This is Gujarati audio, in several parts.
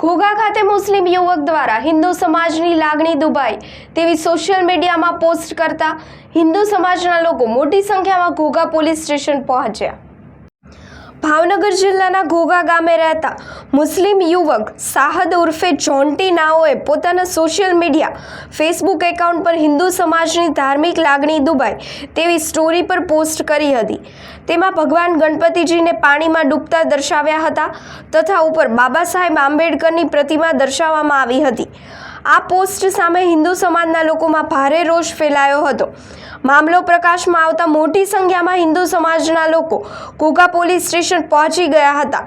ઘોઘા ખાતે મુસ્લિમ યુવક દ્વારા હિન્દુ સમાજની લાગણી દુભાઈ. તેવી સોશિયલ મીડિયામાં પોસ્ટ કરતા હિન્દુ સમાજના લોકો મોટી સંખ્યામાં ઘોઘા પોલીસ સ્ટેશન પહોંચ્યા. ભાવનગર જિલ્લાના ઘોઘા ગામે રહેતા મુસ્લિમ યુવક સાહદ ઉર્ફે જોન્ટી નાઓએ પોતાના સોશિયલ મીડિયા ફેસબુક એકાઉન્ટ પર હિન્દુ સમાજની ધાર્મિક લાગણી દુબાય તેવી સ્ટોરી પર પોસ્ટ કરી હતી. તેમાં ભગવાન ગણપતિજીને પાણીમાં ડૂબતા દર્શાવ્યા હતા તથા ઉપર બાબા સાહેબ આંબેડકરની પ્રતિમા દર્શાવવામાં આવી હતી. આ પોસ્ટ સામે હિન્દુ સમાજના લોકોમાં ભારે રોષ ફેલાયો હતો. મામલો પ્રકાશમાં આવતા મોટી સંખ્યામાં હિન્દુ સમાજના લોકો ઘોઘા પોલીસ સ્ટેશન પહોંચી ગયા હતા.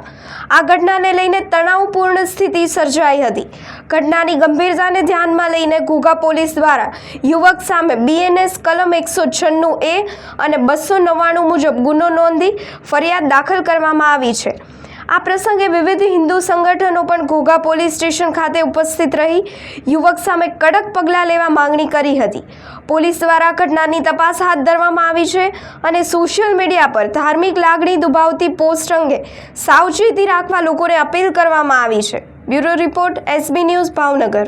આ ઘટનાને લઈને તણાવપૂર્ણ સ્થિતિ સર્જાઈ હતી. ઘટનાની ગંભીરતાને ધ્યાનમાં લઈને ઘોઘા પોલીસ દ્વારા યુવક સામે બીએનએસ કલમ એકસો છન્નું એ અને બસો નવ્વાણું મુજબ ગુનો નોંધી ફરિયાદ દાખલ કરવામાં આવી છે. આ પ્રસંગે વિવિધ હિન્દુ સંગઠનો પણ ઘોઘા પોલીસ સ્ટેશન ખાતે ઉપસ્થિત રહી યુવક સામે કડક પગલાં લેવા માંગણી કરી હતી. પોલીસ દ્વારા ઘટનાની તપાસ હાથ ધરવામાં આવી છે અને સોશિયલ મીડિયા પર ધાર્મિક લાગણી દુભાવતી પોસ્ટ અંગે સાવચેતી રાખવા લોકોને અપીલ કરવામાં આવી છે. Bureau report SB news Bhavnagar.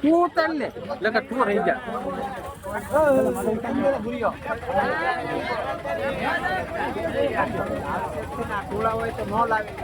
તું ઉતાર લે એટલે તું રહી જા. હોય તો ન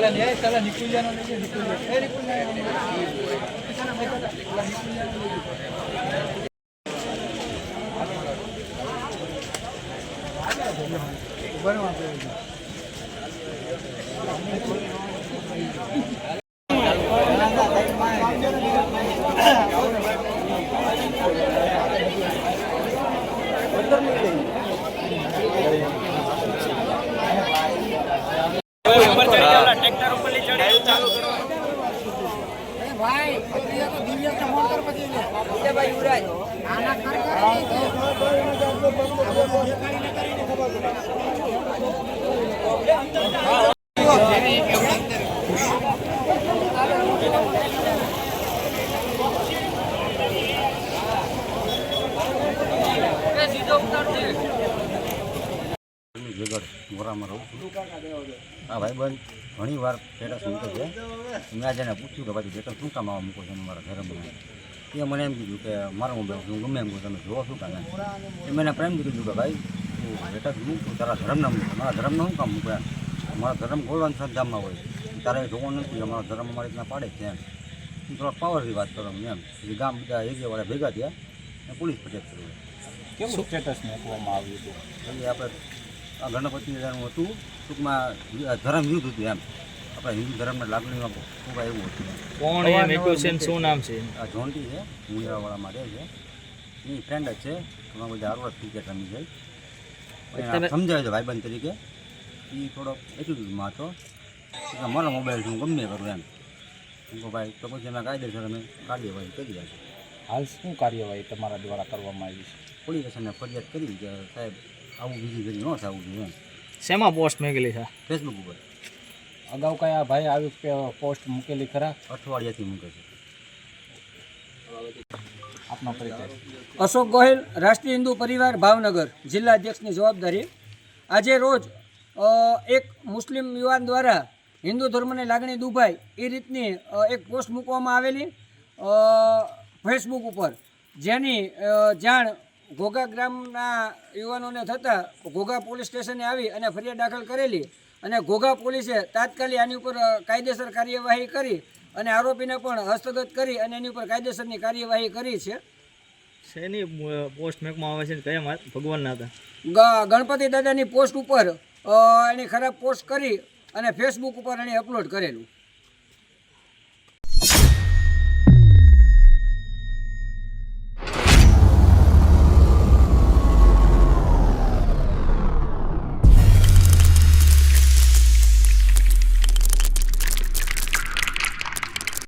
la niña está la ni cuya no le ni cuya જગડ રહું છું હા ભાઈ બંધ ઘણી વાર સ્ટેટસ છે. મેં આજે એને પૂછ્યું કે ભાઈ સ્ટેટસ શું કામ આવા મૂકો છો મારા બનાવે એ મને એમ કીધું કે, મારો મોબાઈલ હું ગમે એમ કહું તમે જોવો શું કામ એ એને પ્રેમ કીધું કે, ભાઈ બેટા તું મૂકતું તારા ધર્મના મૂક મારા ધર્મનો શું કામ મૂક્યા અમારા ધર્મ ગોળવાન શ્રદ્ધામાં હોય. તારે જોવાનું નથી અમારા ધર્મ અમારી રીતના પાડે છે એમ. હું થોડા પાવરથી વાત કરો એમ ગામ બધા એરિયાવાળા ભેગા થયા અને પોલીસ પ્રોટેક્ટ કર્યું કેવું સ્ટેટસ મૂકવામાં આવ્યું હતું? એટલે આપણે આ ગણપતિ દાદાનું હતું ટૂંકમાં ધર્મ યુદ્ધ હતું એમ. આપણા હિન્દુ ધર્મના લાગણીમાં ખૂબ એવું હતું કોણ એમ મેક્યો શું નામ છે આ જોન્ટી છે મુંદ્રાવાળામાં રહે છે. એની ફ્રેન્ડ જ છે. ઘણા બધા આરોપ ક્રિકેટ રમી જાય તમે- સમજાવ્યો છે ભાઈબંધ તરીકે? એ થોડોક એટીટ્યુડમાં હતો. મારો મોબાઈલ હું ગમે કરું એમ. હું કહું ભાઈ તો પછી અમે કાયદેસર અમે કાર્યવાહી કરી છે હાલ શું કાર્યવાહી તમારા દ્વારા કરવામાં આવી છે? પોલીસ સ્ટેશને ફરિયાદ કરી કે સાહેબ આવું બીજી ઘડી ન થવું જોઈએ એમ. શેમાં પોસ્ટ મેકેલી છે? ફેસબુક ઉપર. અગાઉ કઈ આ ભાઈ આવી પોસ્ટ મૂકેલી ખરા? અઠવાડિયાથી મૂકે છે. આપનો પરિચય. અશોક ગોહિલ, રાષ્ટ્રીય હિન્દુ પરિવાર, ભાવનગર, જિલ્લા અધ્યક્ષની જવાબદારી. આજે રોજ એક મુસ્લિમ યુવાન દ્વારા હિન્દુ ધર્મની લાગણી દુભાઈ, એ રીતની એક પોસ્ટ મૂકવામાં આવેલી ફેસબુક ઉપર. જેની જાણ ઘોઘા ગ્રામના યુવાનોને થતાં ઘોઘા પોલીસ સ્ટેશને આવી અને ફરિયાદ દાખલ કરેલી અને ઘોઘા પોલીસે તાત્કાલિક આની ઉપર કાયદેસર કાર્યવાહી કરી અને આરોપીને પણ હસ્તગત કરી અને એની ઉપર કાયદેસરની કાર્યવાહી કરી છે. શેની પોસ્ટ મેકમાં આવે છે કયા ભગવાનના હતા? ગણપતિ દાદાની પોસ્ટ ઉપર એની ખરાબ પોસ્ટ કરી અને ફેસબુક ઉપર એણે અપલોડ કરેલું.